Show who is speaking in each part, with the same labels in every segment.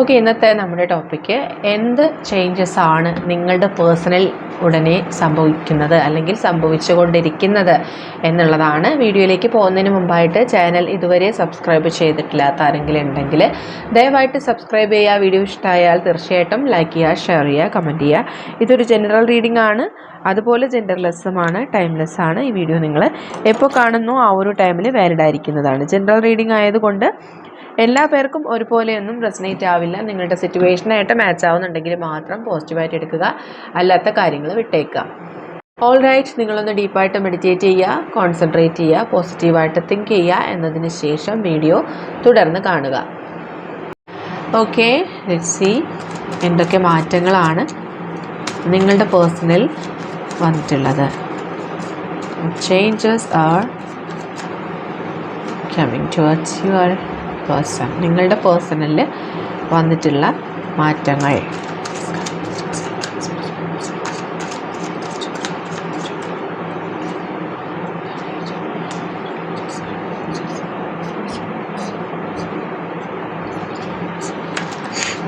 Speaker 1: Okay ഇന്നത്തെ നമ്മുടെ topic എന്ത് ചേഞ്ചസ് ആണ് നിങ്ങളുടെ പേഴ്സണൽ ഉടനെ സംഭവിക്കുന്നത് അല്ലെങ്കിൽ സംഭവിച്ചുകൊണ്ടിരിക്കുന്നത് എന്നുള്ളതാണ്. വീഡിയോയിലേക്ക് പോകുന്നതിന് മുമ്പായിട്ട് ചാനൽ ഇതുവരെ സബ്സ്ക്രൈബ് ചെയ്തിട്ടില്ലാത്ത ആരെങ്കിലും ഉണ്ടെങ്കിൽ ദയവായിട്ട് സബ്സ്ക്രൈബ് ചെയ്യുക. വീഡിയോ ഇഷ്ടമായാൽ തീർച്ചയായിട്ടും ലൈക്ക് ചെയ്യുക ഷെയർ ചെയ്യുക കമന്റ് ചെയ്യുക. ഇതൊരു ജനറൽ റീഡിംഗ് ആണ്. അതുപോലെ ജെൻഡർലെസ്സുമാണ് ടൈംലെസ് ആണ് ഈ വീഡിയോ നിങ്ങൾ എപ്പോൾ കാണുന്നു ആ ഒരു ടൈമിൽ വാലിഡ് ആയിരിക്കുന്നതാണ്. ജനറൽ റീഡിംഗ് ആയതുകൊണ്ട് എല്ലാ പേർക്കും ഒരുപോലെയൊന്നും റെസനേറ്റ് ആവില്ല. നിങ്ങളുടെ സിറ്റുവേഷനായിട്ട് മാച്ച് ആവുന്നുണ്ടെങ്കിൽ മാത്രം പോസിറ്റീവായിട്ട് എടുക്കുക. അല്ലാത്ത കാര്യങ്ങൾ വിട്ടേക്കുക. ഓൾ റൈറ്റ് നിങ്ങളൊന്ന് ഡീപ്പായിട്ട് മെഡിറ്റേറ്റ് ചെയ്യുക കോൺസെൻട്രേറ്റ് ചെയ്യുക പോസിറ്റീവായിട്ട് തിങ്ക് ചെയ്യുക എന്നതിന് ശേഷം വീഡിയോ തുടർന്ന് കാണുക. ഓക്കെ സി എന്തൊക്കെ മാറ്റങ്ങളാണ് നിങ്ങളുടെ പേഴ്സണൽ വന്നിട്ടുള്ളത്. Changes are coming towards your person നിങ്ങളുടെ പേഴ്സണലിൽ വന്നിട്ടുള്ള മാറ്റങ്ങൾ.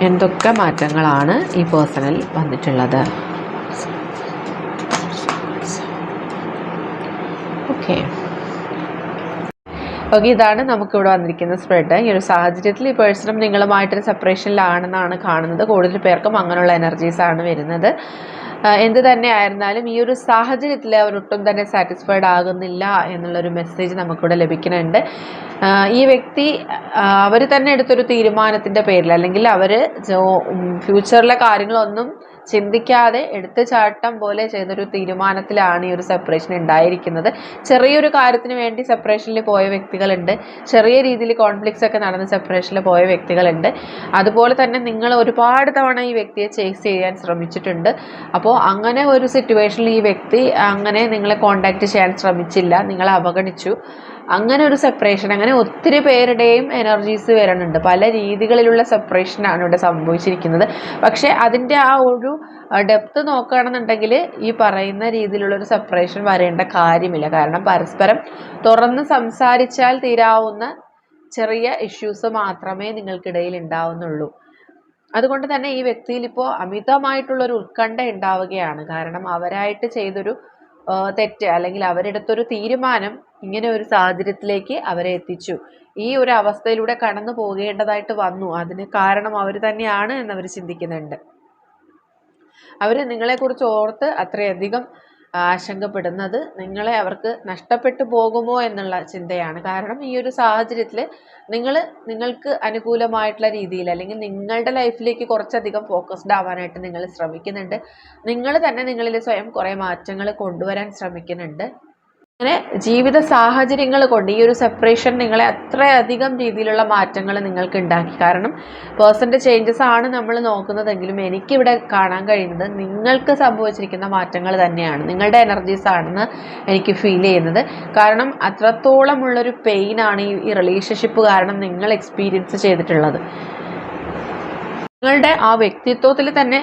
Speaker 1: എന്തൊക്കെ മാറ്റങ്ങളാണ് ഈ പേഴ്സണൽ വന്നിട്ടുള്ളത്? ഓക്കെ ഓക്കെ ഇതാണ് നമുക്കിവിടെ വന്നിരിക്കുന്ന സ്പ്രെഡ് ഈ ഒരു സാഹചര്യത്തിൽ ഈ പേഴ്സണും നിങ്ങളുമായിട്ടൊരു സെപ്പറേഷനിലാണെന്നാണ് കാണുന്നത്. കൂടുതൽ പേർക്കും അങ്ങനെയുള്ള എനർജീസാണ് വരുന്നത്. എന്ത് തന്നെ ആയിരുന്നാലും ഈ ഒരു സാഹചര്യത്തിൽ അവരൊട്ടും തന്നെ സാറ്റിസ്ഫൈഡ് ആകുന്നില്ല എന്നുള്ളൊരു മെസ്സേജ് നമുക്കിവിടെ ലഭിക്കുന്നുണ്ട്. ഈ വ്യക്തി അവർ തന്നെ എടുത്തൊരു തീരുമാനത്തിന്റെ പേരിൽ അല്ലെങ്കിൽ അവർ ഫ്യൂച്ചറിലെ കാര്യങ്ങളൊന്നും ചിന്തിക്കാതെ എടുത്തു ചാട്ടം പോലെ ചെയ്തൊരു തീരുമാനത്തിലാണ് ഈ ഒരു സെപ്പറേഷൻ ഉണ്ടായിരിക്കുന്നത്. ചെറിയൊരു കാര്യത്തിന് വേണ്ടി സെപ്പറേഷനിൽ പോയ വ്യക്തികളുണ്ട്. ചെറിയ രീതിയിൽ കോൺഫ്ലിക്ട്സ് ഒക്കെ നടന്ന് സെപ്പറേഷനിൽ പോയ വ്യക്തികളുണ്ട്. അതുപോലെ തന്നെ നിങ്ങൾ ഒരുപാട് തവണ ഈ വ്യക്തിയെ ചേസ് ചെയ്യാൻ ശ്രമിച്ചിട്ടുണ്ട്. അപ്പോൾ അങ്ങനെ ഒരു സിറ്റുവേഷനിൽ ഈ വ്യക്തി അങ്ങനെ നിങ്ങളെ കോണ്ടാക്ട് ചെയ്യാൻ ശ്രമിച്ചില്ല. നിങ്ങളെ അവഗണിച്ചു. അങ്ങനെ ഒരു സെപ്പറേഷൻ അങ്ങനെ ഒത്തിരി പേരുടെയും എനർജീസ് വരുന്നുണ്ട് പല രീതികളിലുള്ള സെപ്പറേഷനാണ് ഇവിടെ സംഭവിച്ചിരിക്കുന്നത്. പക്ഷേ അതിന്റെ ആ ഒരു ഡെപ്ത് നോക്കുകയാണെന്നുണ്ടെങ്കിൽ ഈ പറയുന്ന രീതിയിലുള്ള ഒരു സെപ്പറേഷൻ വരേണ്ട കാര്യമില്ല. കാരണം പരസ്പരം തുറന്ന് സംസാരിച്ചാൽ തീരാവുന്ന ചെറിയ ഇഷ്യൂസ് മാത്രമേ നിങ്ങൾക്കിടയിൽ ഉണ്ടാവുന്നുള്ളൂ. അതുകൊണ്ട് തന്നെ ഈ വ്യക്തിയിൽ ഇപ്പോൾ അമിതമായിട്ടുള്ളൊരു ഉത്കണ്ഠ ഉണ്ടാവുകയാണ്. കാരണം അവരായിട്ട് ചെയ്തൊരു തെറ്റ് അല്ലെങ്കിൽ അവരെടുത്തൊരു തീരുമാനം ഇങ്ങനെ ഒരു സാഹചര്യത്തിലേക്ക് അവരെ എത്തിച്ചു. ഈ ഒരു അവസ്ഥയിലൂടെ കടന്നു പോകേണ്ടതായിട്ട് വന്നു. അതിന് കാരണം അവർ തന്നെയാണ് എന്നവർ ചിന്തിക്കുന്നുണ്ട്. അവർ നിങ്ങളെക്കുറിച്ച് ഓർത്ത് അത്രയധികം ആശങ്കപ്പെടുന്നത് നിങ്ങളെ അവർക്ക് നഷ്ടപ്പെട്ടു പോകുമോ എന്നുള്ള ചിന്തയാണ്. കാരണം ഈ ഒരു സാഹചര്യത്തിൽ നിങ്ങൾ നിങ്ങൾക്ക് അനുകൂലമായിട്ടുള്ള രീതിയിൽ അല്ലെങ്കിൽ നിങ്ങളുടെ ലൈഫിലേക്ക് കുറച്ചധികം ഫോക്കസ്ഡ് ആവാനായിട്ട് നിങ്ങൾ ശ്രമിക്കുന്നുണ്ട്. നിങ്ങൾ തന്നെ നിങ്ങളിൽ സ്വയം കുറേ മാറ്റങ്ങൾ കൊണ്ടുവരാൻ ശ്രമിക്കുന്നുണ്ട്. അങ്ങനെ ജീവിത സാഹചര്യങ്ങൾ കൊണ്ട് ഈ ഒരു സെപ്പറേഷൻ നിങ്ങളെ അത്രയധികം രീതിയിലുള്ള മാറ്റങ്ങൾ നിങ്ങൾക്ക് ഉണ്ടാക്കി. കാരണം പേഴ്സന്റെ ചേഞ്ചസ് ആണ് നമ്മൾ നോക്കുന്നതെങ്കിലും എനിക്കിവിടെ കാണാൻ കഴിയുന്നത് നിങ്ങൾക്ക് സംഭവിച്ചിരിക്കുന്ന മാറ്റങ്ങൾ തന്നെയാണ്. നിങ്ങളുടെ എനർജീസ് ആണെന്ന് എനിക്ക് ഫീൽ ചെയ്യുന്നത്. കാരണം അത്രത്തോളമുള്ളൊരു പെയിൻ പെയിനാണ് ഈ റിലേഷൻഷിപ്പ് കാരണം നിങ്ങൾ എക്സ്പീരിയൻസ് ചെയ്തിട്ടുള്ളത്. നിങ്ങളുടെ ആ വ്യക്തിത്വത്തിൽ തന്നെ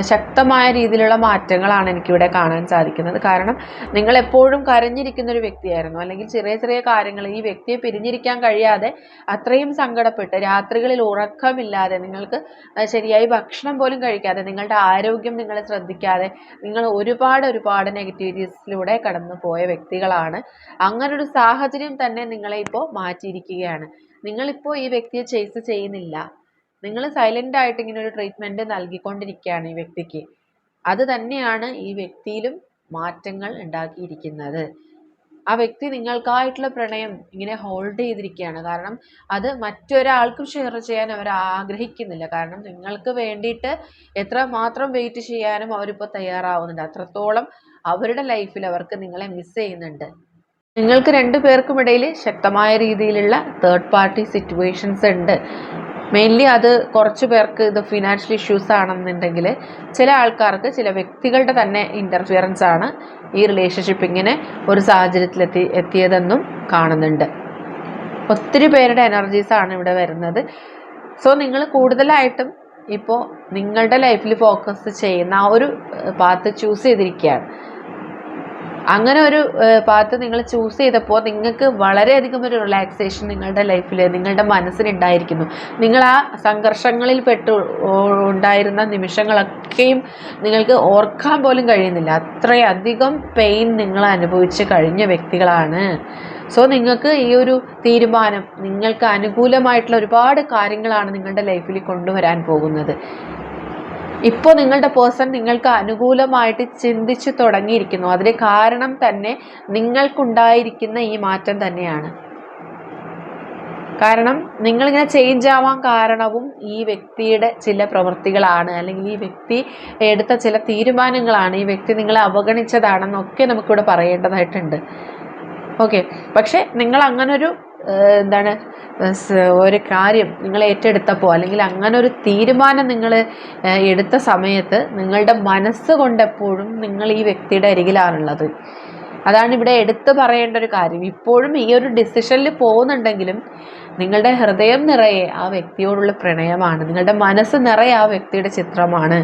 Speaker 1: ശക്തമായ രീതിയിലുള്ള മാറ്റങ്ങളാണ് എനിക്കിവിടെ കാണാൻ സാധിക്കുന്നത്. കാരണം നിങ്ങൾ എപ്പോഴും കരഞ്ഞിരിക്കുന്ന ഒരു വ്യക്തിയായിരുന്നു. അല്ലെങ്കിൽ ചെറിയ ചെറിയ കാര്യങ്ങൾ ഈ വ്യക്തിയെ പിരിഞ്ഞിരിക്കാൻ കഴിയാതെ അത്രയും സങ്കടപ്പെട്ട് രാത്രികളിൽ ഉറക്കമില്ലാതെ നിങ്ങൾക്ക് ശരിയായി ഭക്ഷണം പോലും കഴിക്കാതെ നിങ്ങളുടെ ആരോഗ്യം നിങ്ങളെ ശ്രദ്ധിക്കാതെ നിങ്ങൾ ഒരുപാട് ഒരുപാട് നെഗറ്റിവിറ്റീസിലൂടെ കടന്നു പോയ വ്യക്തികളാണ്. അങ്ങനൊരു സാഹചര്യം തന്നെ നിങ്ങളെ ഇപ്പോൾ മാറ്റിയിരിക്കുകയാണ്. നിങ്ങളിപ്പോൾ ഈ വ്യക്തിയെ ചേസ് ചെയ്യുന്നില്ല. നിങ്ങൾ സൈലന്റ് ആയിട്ട് ഇങ്ങനെ ഒരു ട്രീറ്റ്മെന്റ് നൽകിക്കൊണ്ടിരിക്കുകയാണ് ഈ വ്യക്തിക്ക്. അത് തന്നെയാണ് ഈ വ്യക്തിയിലും മാറ്റങ്ങൾ ഉണ്ടാക്കിയിരിക്കുന്നത്. ആ വ്യക്തി നിങ്ങൾക്കായിട്ടുള്ള പ്രണയം ഇങ്ങനെ ഹോൾഡ് ചെയ്തിരിക്കുകയാണ്. കാരണം അത് മറ്റൊരാൾക്കും ഷെയർ ചെയ്യാൻ അവർ ആഗ്രഹിക്കുന്നില്ല. കാരണം നിങ്ങൾക്ക് വേണ്ടിയിട്ട് എത്ര മാത്രം വെയിറ്റ് ചെയ്യാനും അവരിപ്പോൾ തയ്യാറാവുന്നുണ്ട്. അത്രത്തോളം അവരുടെ ലൈഫിൽ അവർക്ക് നിങ്ങളെ മിസ് ചെയ്യുന്നുണ്ട്. നിങ്ങൾക്ക് രണ്ടു പേർക്കും ഇടയിൽ ശക്തമായ രീതിയിലുള്ള തേർഡ് പാർട്ടി സിറ്റുവേഷൻസ് ഉണ്ട്. മെയിൻലി അത് കുറച്ച് പേർക്ക് ഇത് ഫിനാൻഷ്യൽ ഇഷ്യൂസ് ആണെന്നുണ്ടെങ്കിൽ ചില ആൾക്കാർക്ക് ചില വ്യക്തികളുടെ തന്നെ ഇന്റർഫിയറൻസ് ആണ് ഈ റിലേഷൻഷിപ്പ് ഇങ്ങനെ ഒരു സാഹചര്യത്തിലെത്തി എത്തിയതെന്നും കാണുന്നുണ്ട്. ഒത്തിരി പേരുടെ എനർജീസ് ആണ് ഇവിടെ വരുന്നത്. സോ നിങ്ങൾ കൂടുതലായിട്ടും ഇപ്പോൾ നിങ്ങളുടെ ലൈഫിൽ ഫോക്കസ് ചെയ്യുന്ന ആ ഒരു പാത്ത് ചൂസ് ചെയ്തിരിക്കുകയാണ്. അങ്ങനെ ഒരു പാത്ത് നിങ്ങൾ ചൂസ് ചെയ്തപ്പോൾ നിങ്ങൾക്ക് വളരെയധികം ഒരു റിലാക്സേഷൻ നിങ്ങളുടെ ലൈഫിൽ നിങ്ങളുടെ മനസ്സിനുണ്ടായിരിക്കുന്നു. നിങ്ങൾ ആ സംഘർഷങ്ങളിൽ പെട്ട് ഉണ്ടായിരുന്ന നിമിഷങ്ങളൊക്കെയും നിങ്ങൾക്ക് ഓർക്കാൻ പോലും കഴിയുന്നില്ല. അത്രയധികം പെയിൻ നിങ്ങൾ അനുഭവിച്ച് കഴിഞ്ഞ വ്യക്തികളാണ്. സോ നിങ്ങൾക്ക് ഈ ഒരു തീരുമാനം നിങ്ങൾക്ക് അനുകൂലമായിട്ടുള്ള ഒരുപാട് കാര്യങ്ങളാണ് നിങ്ങളുടെ ലൈഫിൽ കൊണ്ടുവരാൻ പോകുന്നത്. ഇപ്പോൾ നിങ്ങളുടെ പേഴ്സൺ നിങ്ങൾക്ക് അനുകൂലമായിട്ട് ചിന്തിച്ചു തുടങ്ങിയിരിക്കുന്നു. അതിന് കാരണം തന്നെ നിങ്ങൾക്കുണ്ടായിരിക്കുന്ന ഈ മാറ്റം തന്നെയാണ്. കാരണം നിങ്ങളിങ്ങനെ ചേഞ്ച് ആവാൻ കാരണവും ഈ വ്യക്തിയുടെ ചില പ്രവൃത്തികളാണ്. അല്ലെങ്കിൽ ഈ വ്യക്തി എടുത്ത ചില തീരുമാനങ്ങളാണ്. ഈ വ്യക്തി നിങ്ങളെ അവഗണിച്ചതാണെന്നൊക്കെ നമുക്കിവിടെ പറയേണ്ടതായിട്ടുണ്ട്. ഓക്കെ പക്ഷെ നിങ്ങൾ അങ്ങനൊരു എന്താണ് ഒരു കാര്യം നിങ്ങൾ ഏറ്റെടുത്തപ്പോൾ അല്ലെങ്കിൽ അങ്ങനെ ഒരു തീരുമാനം നിങ്ങൾ എടുത്ത സമയത്ത് നിങ്ങളുടെ മനസ്സ് കൊണ്ടെപ്പോഴും നിങ്ങൾ ഈ വ്യക്തിയുടെ അരികിലാണുള്ളത്. അതാണ് ഇവിടെ എടുത്തു പറയേണ്ട ഒരു കാര്യം. ഇപ്പോഴും ഈ ഒരു ഡിസിഷനിൽ പോകുന്നുണ്ടെങ്കിലും നിങ്ങളുടെ ഹൃദയം നിറയെ ആ വ്യക്തിയോടുള്ള പ്രണയമാണ്. നിങ്ങളുടെ മനസ്സ് നിറയെ ആ വ്യക്തിയുടെ ചിത്രമാണ്.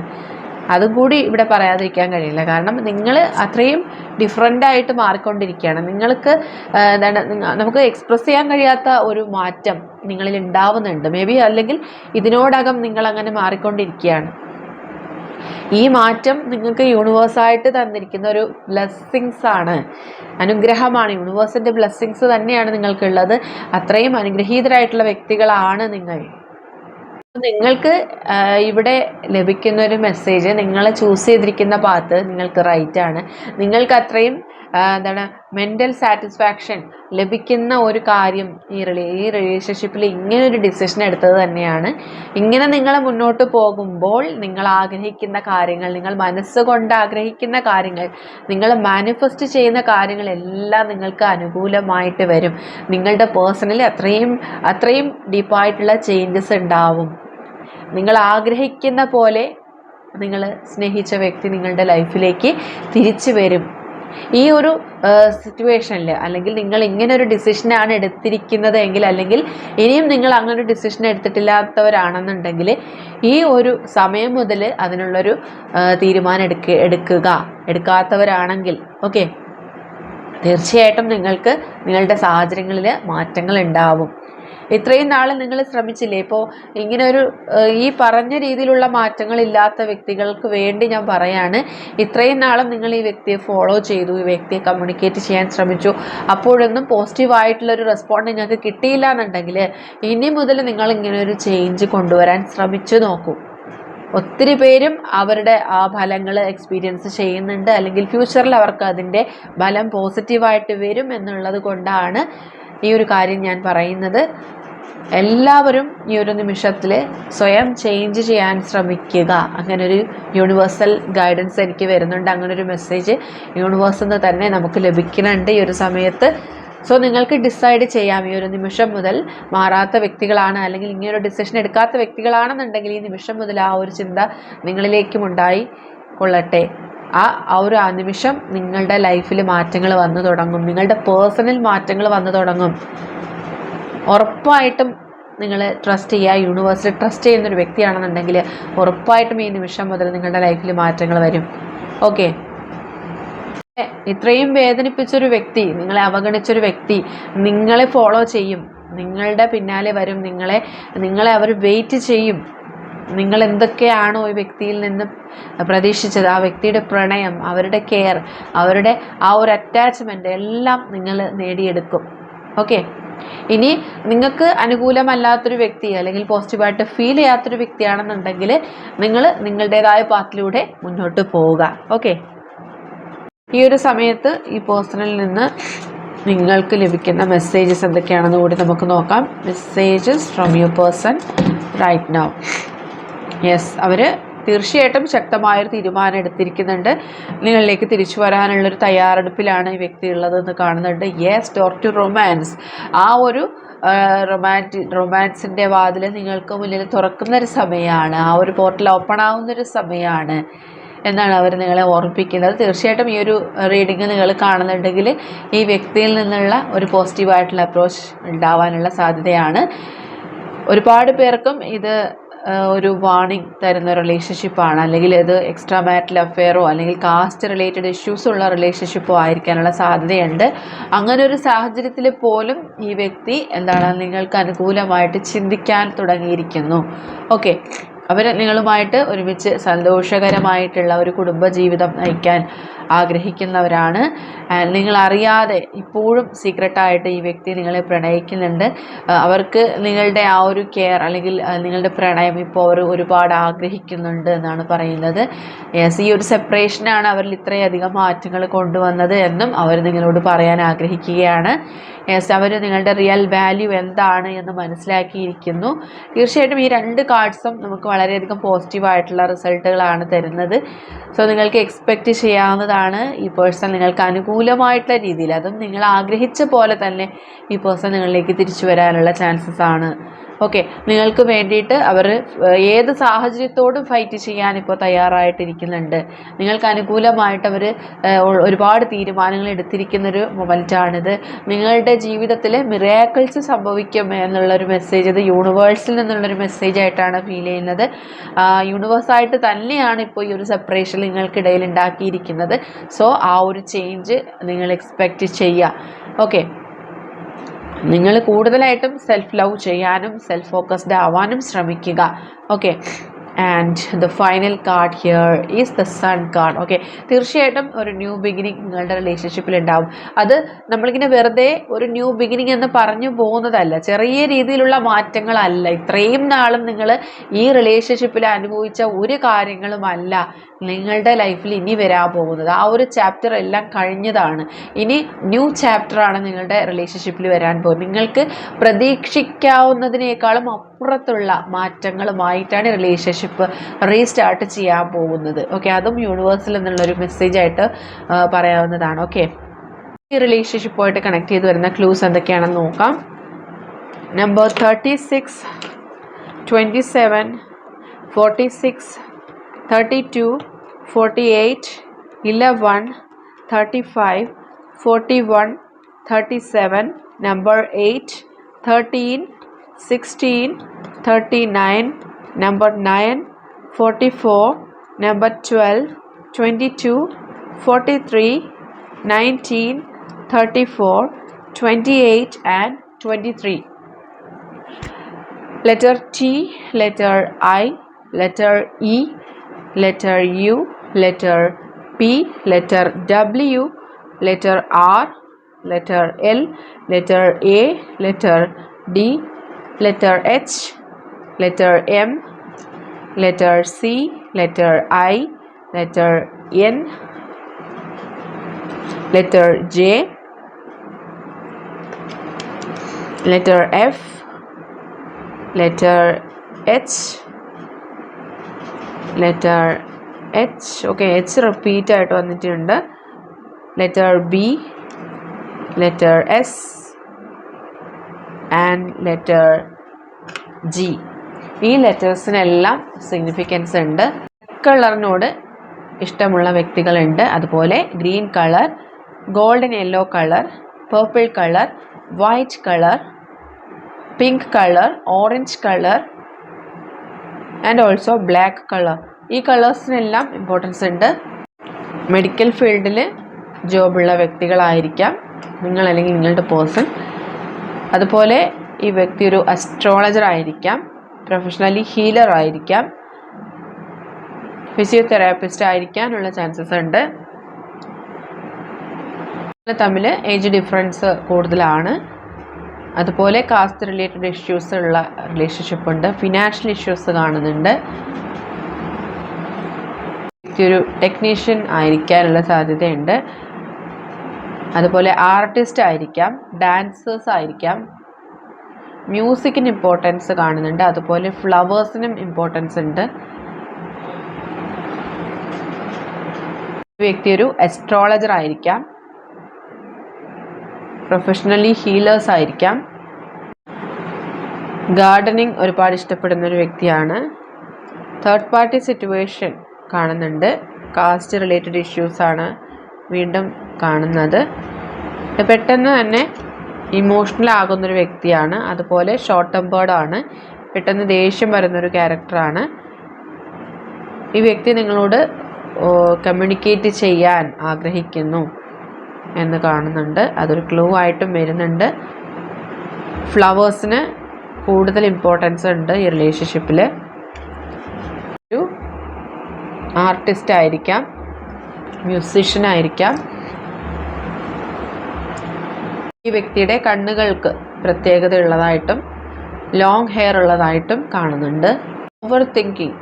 Speaker 1: അതും കൂടി ഇവിടെ പറയാതിരിക്കാൻ കഴിയില്ല. കാരണം നിങ്ങൾ അത്രയും ഡിഫറെന്റ് ആയിട്ട് മാറിക്കൊണ്ടിരിക്കുകയാണ്. നിങ്ങൾക്ക് എന്താണ് നമുക്ക് എക്സ്പ്രസ് ചെയ്യാൻ കഴിയാത്ത ഒരു മാറ്റം നിങ്ങളിൽ ഉണ്ടാവുന്നുണ്ട്. മേ ബി അല്ലെങ്കിൽ ഇതിനോടകം നിങ്ങൾ അങ്ങനെ മാറിക്കൊണ്ടിരിക്കുകയാണ്. ഈ മാറ്റം നിങ്ങൾക്ക് യൂണിവേഴ്സായിട്ട് തന്നിരിക്കുന്ന ഒരു ബ്ലെസ്സിങ്സ് ആണ്. അനുഗ്രഹമാണ്. യൂണിവേഴ്സിന്റെ ബ്ലെസ്സിങ്സ് തന്നെയാണ് നിങ്ങൾക്കുള്ളത്. അത്രയും അനുഗ്രഹീതരായിട്ടുള്ള വ്യക്തികളാണ് നിങ്ങൾ. നിങ്ങൾക്ക് ഇവിടെ ലഭിക്കുന്ന ഒരു മെസ്സേജ് നിങ്ങൾ ചൂസ് ചെയ്തിരിക്കുന്ന പാത്ത് നിങ്ങൾക്ക് റൈറ്റ് ആണ്. നിങ്ങൾക്ക് അത്രയും എന്താണ് മെന്റൽ സാറ്റിസ്ഫാക്ഷൻ ലഭിക്കുന്ന ഒരു കാര്യം ഈ റിലേ ഈ റിലേഷൻഷിപ്പിൽ ഇങ്ങനെ ഒരു ഡിസിഷൻ എടുത്തത് തന്നെയാണ്. ഇങ്ങനെ നിങ്ങൾ മുന്നോട്ട് പോകുമ്പോൾ നിങ്ങൾ ആഗ്രഹിക്കുന്ന കാര്യങ്ങൾ നിങ്ങൾ മനസ്സുകൊണ്ട് ആഗ്രഹിക്കുന്ന കാര്യങ്ങൾ നിങ്ങൾ മാനിഫെസ്റ്റ് ചെയ്യുന്ന കാര്യങ്ങളെല്ലാം നിങ്ങൾക്ക് അനുകൂലമായിട്ട് വരും. നിങ്ങളുടെ പേഴ്സണലി അത്രയും അത്രയും ഡീപ്പായിട്ടുള്ള ചേഞ്ചസ് ഉണ്ടാവും. നിങ്ങൾ ആഗ്രഹിക്കുന്ന പോലെ നിങ്ങൾ സ്നേഹിച്ച വ്യക്തി നിങ്ങളുടെ ലൈഫിലേക്ക് തിരിച്ചു വരും. ഈ ഒരു സിറ്റുവേഷനിൽ അല്ലെങ്കിൽ നിങ്ങൾ ഇങ്ങനെ ഒരു ഡിസിഷനാണ് എടുത്തിരിക്കുന്നത് എങ്കിൽ അല്ലെങ്കിൽ ഇനിയും നിങ്ങൾ അങ്ങനെ ഒരു ഡിസിഷൻ എടുത്തിട്ടില്ലാത്തവരാണെന്നുണ്ടെങ്കിൽ ഈ ഒരു സമയം മുതൽ അതിനുള്ളൊരു തീരുമാനം എടുക്ക എടുക്കുക. എടുക്കാത്തവരാണെങ്കിൽ ഓക്കെ? തീർച്ചയായിട്ടും നിങ്ങൾക്ക് നിങ്ങളുടെ സാഹചര്യങ്ങളിൽ മാറ്റങ്ങൾ ഉണ്ടാവും ഇത്രയും നാൾ നിങ്ങൾ ശ്രമിച്ചില്ലേ? ഇപ്പോൾ ഇങ്ങനെ ഒരു ഈ പറഞ്ഞ രീതിയിലുള്ള മാറ്റങ്ങളില്ലാത്ത വ്യക്തികൾക്ക് വേണ്ടി ഞാൻ പറയാണ്. ഇത്രയും നാളും നിങ്ങൾ ഈ വ്യക്തിയെ ഫോളോ ചെയ്തു ഈ വ്യക്തിയെ കമ്മ്യൂണിക്കേറ്റ് ചെയ്യാൻ ശ്രമിച്ചു. അപ്പോഴൊന്നും പോസിറ്റീവായിട്ടുള്ളൊരു റെസ്പോണ്ട് നിങ്ങൾക്ക് കിട്ടിയില്ല എന്നുണ്ടെങ്കിൽ ഇനി മുതൽ നിങ്ങൾ ഇങ്ങനെ ഒരു ചേഞ്ച് കൊണ്ടുവരാൻ ശ്രമിച്ചു നോക്കൂ. ഒത്തിരി പേരും അവരുടെ ആ ഫലങ്ങൾ എക്സ്പീരിയൻസ് ചെയ്യുന്നുണ്ട്. അല്ലെങ്കിൽ ഫ്യൂച്ചറിൽ അവർക്ക് അതിന്റെ ഫലം പോസിറ്റീവായിട്ട് വരും എന്നുള്ളത് കൊണ്ടാണ് ഈ ഒരു കാര്യം ഞാൻ പറയുന്നത്. എല്ലാവരും ഈ ഒരു നിമിഷത്തിൽ സ്വയം ചേഞ്ച് ചെയ്യാൻ ശ്രമിക്കുക. അങ്ങനെ ഒരു യൂണിവേഴ്സൽ ഗൈഡൻസ് എനിക്ക് വരുന്നുണ്ട്. അങ്ങനെ ഒരു മെസ്സേജ് യൂണിവേഴ്സിൽ നിന്ന് തന്നെ നമുക്ക് ലഭിക്കുന്നുണ്ട് ഈ ഒരു സമയത്ത്. സോ നിങ്ങൾക്ക് ഡിസൈഡ് ചെയ്യാം. ഈ ഒരു നിമിഷം മുതൽ മാറാത്ത വ്യക്തികളാണ് അല്ലെങ്കിൽ ഇങ്ങനൊരു ഡിസിഷൻ എടുക്കാത്ത വ്യക്തികളാണെന്നുണ്ടെങ്കിൽ ഈ നിമിഷം മുതൽ ആ ഒരു ചിന്ത നിങ്ങളിലേക്കും ഉണ്ടായി കൊള്ളട്ടെ. ആ ആ ഒരു ആ നിമിഷം നിങ്ങളുടെ ലൈഫിൽ മാറ്റങ്ങൾ വന്നു തുടങ്ങും. നിങ്ങളുടെ പേഴ്സണൽ മാറ്റങ്ങൾ വന്നു തുടങ്ങും. ഉറപ്പായിട്ടും നിങ്ങൾ ട്രസ്റ്റ് ചെയ്യുക. യൂണിവേഴ്സിൽ ട്രസ്റ്റ് ചെയ്യുന്നൊരു വ്യക്തിയാണെന്നുണ്ടെങ്കിൽ ഉറപ്പായിട്ടും ഈ നിമിഷം മുതൽ നിങ്ങളുടെ ലൈഫിൽ മാറ്റങ്ങൾ വരും. ഓക്കെ ഇത്രയും വേദനിപ്പിച്ചൊരു വ്യക്തി നിങ്ങളെ അവഗണിച്ചൊരു വ്യക്തി നിങ്ങളെ ഫോളോ ചെയ്യും. നിങ്ങളുടെ പിന്നാലെ വരും. നിങ്ങളെ നിങ്ങളെ അവർ വെയിറ്റ് ചെയ്യും. നിങ്ങൾ എന്തൊക്കെയാണോ ഈ വ്യക്തിയിൽ നിന്ന് പ്രതീക്ഷിച്ചത്? ആ വ്യക്തിയുടെ പ്രണയം അവരുടെ കെയർ അവരുടെ ആ ഒരു അറ്റാച്ച്മെന്റ് എല്ലാം നിങ്ങൾ നേടിയെടുക്കും. ഓക്കെ ഇനി നിങ്ങൾക്ക് അനുകൂലമല്ലാത്തൊരു വ്യക്തി അല്ലെങ്കിൽ പോസിറ്റീവായിട്ട് ഫീൽ ചെയ്യാത്തൊരു വ്യക്തിയാണെന്നുണ്ടെങ്കിൽ നിങ്ങൾ നിങ്ങളുടേതായ പാത്തിലൂടെ മുന്നോട്ട് പോവുക. ഓക്കെ ഈ ഒരു സമയത്ത് ഈ പേഴ്സണിൽ നിന്ന് നിങ്ങൾക്ക് ലഭിക്കുന്ന മെസ്സേജസ് എന്തൊക്കെയാണെന്ന് കൂടി നമുക്ക് നോക്കാം. Messages from you person right now yes അവർ തീർച്ചയായിട്ടും ശക്തമായൊരു തീരുമാനം എടുത്തിരിക്കുന്നുണ്ട്. നിങ്ങളിലേക്ക് തിരിച്ചു വരാനുള്ളൊരു തയ്യാറെടുപ്പിലാണ് ഈ വ്യക്തി ഉള്ളതെന്ന് കാണുന്നുണ്ട്. യെസ് ഡോർ ടു റൊമാൻസ് ആ ഒരു റൊമാന്റി റൊമാൻസിന്റെ വാതിൽ നിങ്ങൾക്ക് മുന്നിൽ തുറക്കുന്നൊരു സമയമാണ്. ആ ഒരു പോർട്ടൽ ഓപ്പൺ ആവുന്നൊരു സമയമാണ് എന്നാണ് അവർ നിങ്ങളെ ഓർമ്മിപ്പിക്കുന്നത്. തീർച്ചയായിട്ടും ഈ ഒരു റീഡിങ് നിങ്ങൾ കാണുന്നുണ്ടെങ്കിൽ ഈ വ്യക്തിയിൽ നിന്നുള്ള ഒരു പോസിറ്റീവായിട്ടുള്ള അപ്രോച്ച് ഉണ്ടാവാനുള്ള സാധ്യതയാണ്. ഒരുപാട് പേർക്കും ഇത് ഒരു വാണിംഗ് തരുന്ന റിലേഷൻഷിപ്പാണ് അല്ലെങ്കിൽ ഇത് എക്സ്ട്രാ മാരിറ്റൽ അഫെയറോ അല്ലെങ്കിൽ കാസ്റ്റ് റിലേറ്റഡ് ഇഷ്യൂസ് ഉള്ള റിലേഷൻഷിപ്പോ ആയിരിക്കാനുള്ള സാധ്യതയുണ്ട്. അങ്ങനെ ഒരു സാഹചര്യത്തിൽ പോലും ഈ വ്യക്തി എന്താണ് നിങ്ങൾക്ക് അനുകൂലമായിട്ട് ചിന്തിക്കാൻ തുടങ്ങിയിരിക്കുന്നു. ഓക്കെ അവർ നിങ്ങളുമായിട്ട് ഒരുമിച്ച് സന്തോഷകരമായിട്ടുള്ള ഒരു കുടുംബജീവിതം നയിക്കാൻ ആഗ്രഹിക്കുന്നവരാണ്. നിങ്ങളറിയാതെ ഇപ്പോഴും സീക്രട്ടായിട്ട് ഈ വ്യക്തി നിങ്ങളെ പ്രണയിക്കുന്നുണ്ട്. അവർക്ക് നിങ്ങളുടെ ആ ഒരു കെയർ അല്ലെങ്കിൽ നിങ്ങളുടെ പ്രണയം ഇപ്പോൾ അവർ ഒരുപാട് ആഗ്രഹിക്കുന്നുണ്ട് എന്നാണ് പറയുന്നത്. യെസ് ഈ ഒരു സെപ്പറേഷനാണ് അവരിൽ ഇത്രയധികം മാറ്റങ്ങൾ കൊണ്ടുവന്നത് എന്നും അവർ നിങ്ങളോട് പറയാൻ ആഗ്രഹിക്കുകയാണ്. യെസ് അവർ നിങ്ങളുടെ റിയൽ വാല്യൂ എന്താണ് എന്ന് മനസ്സിലാക്കിയിരിക്കുന്നു. തീർച്ചയായിട്ടും ഈ രണ്ട് കാർഡ്സും നമുക്ക് വളരെയധികം പോസിറ്റീവായിട്ടുള്ള റിസൾട്ടുകളാണ് തരുന്നത്. സോ നിങ്ങൾക്ക് എക്സ്പെക്റ്റ് ചെയ്യാവുന്നതാണ് ഈ പേഴ്സൺ നിങ്ങൾക്ക് അനുകൂലമായിട്ടുള്ള രീതിയിൽ. അതും നിങ്ങൾ ആഗ്രഹിച്ച പോലെ തന്നെ ഈ പേഴ്സൺ നിങ്ങളിലേക്ക് തിരിച്ചു വരാനുള്ള ചാൻസസ് ആണ്. ഓക്കെ നിങ്ങൾക്ക് വേണ്ടിയിട്ട് അവർ ഏത് സാഹചര്യത്തോടും ഫൈറ്റ് ചെയ്യാൻ ഇപ്പോൾ തയ്യാറായിട്ടിരിക്കുന്നുണ്ട്. നിങ്ങൾക്ക് അനുകൂലമായിട്ട് അവർ ഒരുപാട് തീരുമാനങ്ങൾ എടുത്തിരിക്കുന്നൊരു മൊമെന്റാണിത് നിങ്ങളുടെ ജീവിതത്തിൽ മിറാക്കിൾസ് സംഭവിക്കും എന്നുള്ളൊരു മെസ്സേജ് ഇത് യൂണിവേഴ്സിൽ നിന്നുള്ളൊരു മെസ്സേജ് ആയിട്ടാണ് ഫീൽ ചെയ്യുന്നത്. യൂണിവേഴ്സായിട്ട് തന്നെയാണ് ഇപ്പോൾ ഈ ഒരു സെപ്പറേഷൻ നിങ്ങൾക്കിടയിൽ ഉണ്ടാക്കിയിരിക്കുന്നത്. സോ ആ ഒരു ചേഞ്ച് നിങ്ങൾ എക്സ്പെക്റ്റ് ചെയ്യുക. ഓക്കെ നിങ്ങൾ കൂടുതലായിട്ടും സെൽഫ് ലവ് ചെയ്യാനും സെൽഫ് ഫോക്കസ്ഡ് ആവാനും ശ്രമിക്കുക. Okay and the final card here is the sun card okay തീർച്ചയായിട്ടും ഒരു ന്യൂ ബിഗിനിങ് നിങ്ങളുടെ റിലേഷൻഷിപ്പിൽ ഉണ്ടാവും. അത് നമ്മളിങ്ങനെ വെറുതെ ഒരു ന്യൂ ബിഗിനിങ് എന്ന് പറഞ്ഞു പോകുന്നതല്ല. ചെറിയ രീതിയിലുള്ള മാറ്റങ്ങളല്ല. ഇത്രയും നാളും നിങ്ങൾ ഈ റിലേഷൻഷിപ്പിൽ അനുഭവിച്ച ഒരു കാര്യങ്ങളുമല്ല നിങ്ങളുടെ ലൈഫിൽ ഇനി വരാൻ പോകുന്നത്. ആ ഒരു ചാപ്റ്റർ എല്ലാം കഴിഞ്ഞതാണ്. ഇനി ന്യൂ ചാപ്റ്ററാണ് നിങ്ങളുടെ റിലേഷൻഷിപ്പിൽ വരാൻ പോകുന്നത്. നിങ്ങൾക്ക് പ്രതീക്ഷിക്കാവുന്നതിനേക്കാളും അപ്പുറത്തുള്ള മാറ്റങ്ങളുമായിട്ടാണ് റിലേഷൻഷിപ്പ് റീസ്റ്റാർട്ട് ചെയ്യാൻ പോകുന്നത്. ഓക്കെ അതും യൂണിവേഴ്സിൽ നിന്നുള്ളൊരു മെസ്സേജായിട്ട് പറയാവുന്നതാണ്. ഓക്കെ ഈ റിലേഷൻഷിപ്പുമായിട്ട് കണക്ട് ചെയ്ത് വരുന്ന ക്ലൂസ് എന്തൊക്കെയാണെന്ന് നോക്കാം. Number thirty six twenty seven forty six thirty two forty eight eleven thirty five forty one thirty seven number eight thirteen sixteen thirty nine number nine forty four number twelve twenty two forty three nineteen thirty four twenty eight and twenty three letter T, letter I, letter E, letter U, letter P, letter W, letter R, letter L, letter A, letter D, letter H, letter M, letter C, letter I, letter N, letter J, letter F, letter H letter H okay H repeat ആയിട്ട് വന്നിട്ടുണ്ട്. Letter B letter S and letter G. ഈ ലെറ്റേഴ്സിനെല്ലാം significance ഉണ്ട്. കളറിനോട് ഇഷ്ടമുള്ള വ്യക്തികളുണ്ട്. അതുപോലെ green colour golden yellow colour purple colour white colour pink colour orange colour and also black colour ഈ കളേഴ്സിനെല്ലാം ഇമ്പോർട്ടൻസ് ഉണ്ട്. മെഡിക്കൽ ഫീൽഡിൽ ജോബുള്ള വ്യക്തികളായിരിക്കാം. നിങ്ങൾ അല്ലെങ്കിൽ നിങ്ങളുടെ പേഴ്സൺ അതുപോലെ ഈ വ്യക്തി ഒരു അസ്ട്രോളജർ ആയിരിക്കാം. പ്രൊഫഷണലി ഹീലർ ആയിരിക്കാം. ഫിസിയോതെറാപ്പിസ്റ്റ് ആയിരിക്കാനുള്ള ചാൻസസ് ഉണ്ട്. തമ്മിൽ ഏജ് ഡിഫറൻസ് കൂടുതലാണ്. അതുപോലെ കാസ്റ്റ് റിലേറ്റഡ് ഇഷ്യൂസ് ഉള്ള റിലേഷൻഷിപ്പ് ഉണ്ട്. ഫിനാൻഷ്യൽ ഇഷ്യൂസ് കാണുന്നുണ്ട്. ഒരു ടെക്നീഷ്യൻ ആയിരിക്കാനുള്ള സാധ്യതയുണ്ട്. അതുപോലെ ആർട്ടിസ്റ്റ് ആയിരിക്കാം ഡാൻസേഴ്സ് ആയിരിക്കാം. മ്യൂസിക്കിന് ഇമ്പോർട്ടൻസ് കാണുന്നുണ്ട്. അതുപോലെ ഫ്ലവേഴ്സിനും ഇമ്പോർട്ടൻസ് ഉണ്ട്. വ്യക്തി ഒരു എസ്ട്രോളജർ ആയിരിക്കാം. പ്രൊഫഷണലി ഹീലേഴ്സ് ആയിരിക്കാം. ഗാർഡനിങ് ഒരുപാട് ഇഷ്ടപ്പെടുന്ന ഒരു വ്യക്തിയാണ്. തേർഡ് പാർട്ടി സിറ്റുവേഷൻ കാണുന്നുണ്ട്. കാസ്റ്റ് റിലേറ്റഡ് ഇഷ്യൂസാണ് വീണ്ടും കാണുന്നത്. പെട്ടെന്ന് തന്നെ ഇമോഷണൽ ആകുന്നൊരു വ്യക്തിയാണ്. അതുപോലെ ഷോർട്ട് ടെമ്പേർഡാണ് പെട്ടെന്ന് ദേഷ്യം വരുന്നൊരു ക്യാരക്ടറാണ് ഈ വ്യക്തി നിങ്ങളോട് കമ്മ്യൂണിക്കേറ്റ് ചെയ്യാൻ ആഗ്രഹിക്കുന്നു. എന്ന് കാണുന്നുണ്ട്. അതൊരു ക്ലൂ ആയിട്ടും വരുന്നുണ്ട്. ഫ്ലവേഴ്സിന് കൂടുതൽ ഇമ്പോർട്ടൻസ് ഉണ്ട് ഈ റിലേഷൻഷിപ്പിൽ ഒരു ആർട്ടിസ്റ്റ് ആയിരിക്കാം മ്യൂസിഷ്യൻ ആയിരിക്കാം. ഈ വ്യക്തിയുടെ കണ്ണുകൾക്ക് പ്രത്യേകത ഉള്ളതായിട്ടും ലോങ് ഹെയർ ഉള്ളതായിട്ടും കാണുന്നുണ്ട്. ഓവർ തിങ്കിങ്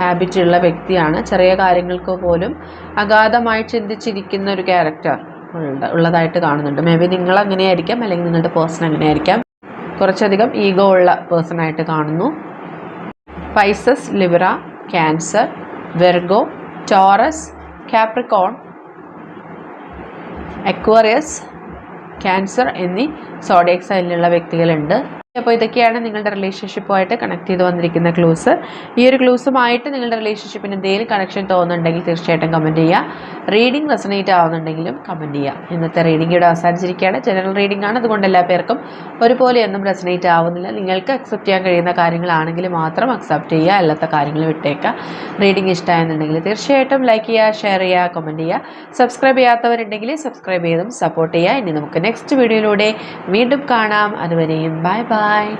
Speaker 1: ഹാബിറ്റ് ഉള്ള വ്യക്തിയാണ്. ചെറിയ കാര്യങ്ങൾക്ക് പോലും അഗാധമായി ചിന്തിച്ചിരിക്കുന്ന ഒരു ക്യാരക്ടർ ഉള്ളതായിട്ട് കാണുന്നുണ്ട്. മേ ബി നിങ്ങൾ അങ്ങനെയായിരിക്കാം അല്ലെങ്കിൽ നിങ്ങളുടെ പേഴ്സൺ അങ്ങനെയായിരിക്കാം. കുറച്ചധികം ഈഗോ ഉള്ള പേഴ്സൺ ആയിട്ട് കാണുന്നു. Pisces Libra Cancer Virgo Taurus Capricorn Aquarius Cancer എന്നീ സോഡിയക് സൈനിലുള്ള വ്യക്തികളുണ്ട്. അപ്പോൾ ഇതൊക്കെയാണ് നിങ്ങളുടെ റിലേഷൻഷിപ്പുമായിട്ട് കണക്ട് ചെയ്ത് വന്നിരിക്കുന്ന ക്ലൂസ് ഈ ഒരു ക്ലൂസുമായിട്ട് നിങ്ങളുടെ റിലേഷൻഷിപ്പിന് എന്തെങ്കിലും കണക്ഷൻ തോന്നുന്നുണ്ടെങ്കിൽ തീർച്ചയായിട്ടും കമന്റ് ചെയ്യുക റീഡിംഗ് റെസനേറ്റ് ആവുന്നുണ്ടെങ്കിലും കമന്റ് ചെയ്യുക ഇന്നത്തെ റീഡിംഗ് ഇവിടെ അവസാനിച്ചിരിക്കുകയാണ്. ജനറൽ റീഡിംഗ് ആണ്. അതുകൊണ്ട് എല്ലാ പേർക്കും ഒരുപോലെയൊന്നും റെസനേറ്റ് ആവുന്നില്ല. നിങ്ങൾക്ക് അക്സെപ്റ്റ് ചെയ്യാൻ കഴിയുന്ന കാര്യങ്ങളാണെങ്കിൽ മാത്രം അക്സെപ്റ്റ് ചെയ്യുക അല്ലാത്ത കാര്യങ്ങൾ വിട്ടേക്കുക റീഡിംഗ് ഇഷ്ടമായെന്നുണ്ടെങ്കിൽ തീർച്ചയായിട്ടും ലൈക്ക് ചെയ്യുക ഷെയർ ചെയ്യുക കമന്റ് ചെയ്യുക സബ്സ്ക്രൈബ് ചെയ്യാത്തവരുണ്ടെങ്കിൽ സബ്സ്ക്രൈബ് ചെയ്തും സപ്പോർട്ട് ചെയ്യുക ഇനി നമുക്ക് നെക്സ്റ്റ് വീഡിയോയിലൂടെ വീണ്ടും കാണാം. അതുവരെയും ബൈ ബൈ Bye.